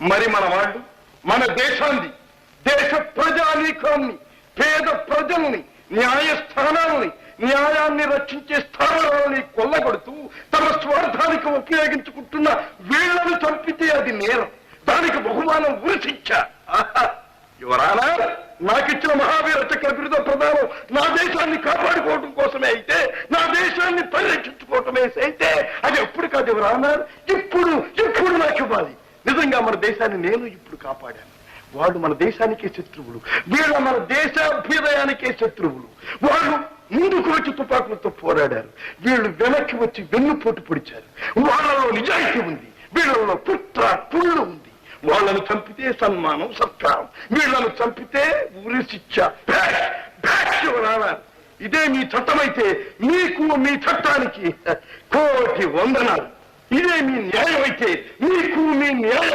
మరి మన వాళ్ళు మన దేశాన్ని దేశ ప్రజానీకాన్ని పేద ప్రజల్ని న్యాయస్థానాలని న్యాయాన్ని రక్షించే స్థానాలని కొల్లగొడుతూ తమ స్వార్థానికి ఉపయోగించుకుంటున్న వీళ్ళను చంపితే అది నేరం. దానికి బహుమానం ఉరిశిక్ష. ఆహా! యువరానా నాకిచ్చిన మహావీర చక్ర బిరుద ప్రదానం నా దేశాన్ని కాపాడుకోవడం కోసమే అయితే నా దేశాన్ని పరిరక్షించుకోవటమే అయితే అది ఎప్పుడు కాదు యువరానా? ఇప్పుడు ఇప్పుడు నాకు ఇవ్వాలి. నిజంగా మన దేశాన్ని నేను ఇప్పుడు కాపాడాను. వాళ్ళు మన దేశానికే శత్రువులు. వీళ్ళ మన దేశాభ్యుదయానికే శత్రువులు. వాళ్ళు ముందుకు వచ్చి తుపాకులతో పోరాడారు. వీళ్ళు వెనక్కి వచ్చి వెన్నుపోటు పొడిచారు. వాళ్ళలో నిజాయితీ ఉంది. వీళ్ళలో కుట్ర పుళ్ళు ఉంది. వాళ్ళను చంపితే సన్మానం సత్కారం. వీళ్ళను చంపితే ఉరి శిక్ష. ఇదే మీ చట్టమైతే మీకు మీ చట్టానికి కోటి వందనాలు. ఇదే మీ న్యాయం అయితే మీకు మీ న్యాయం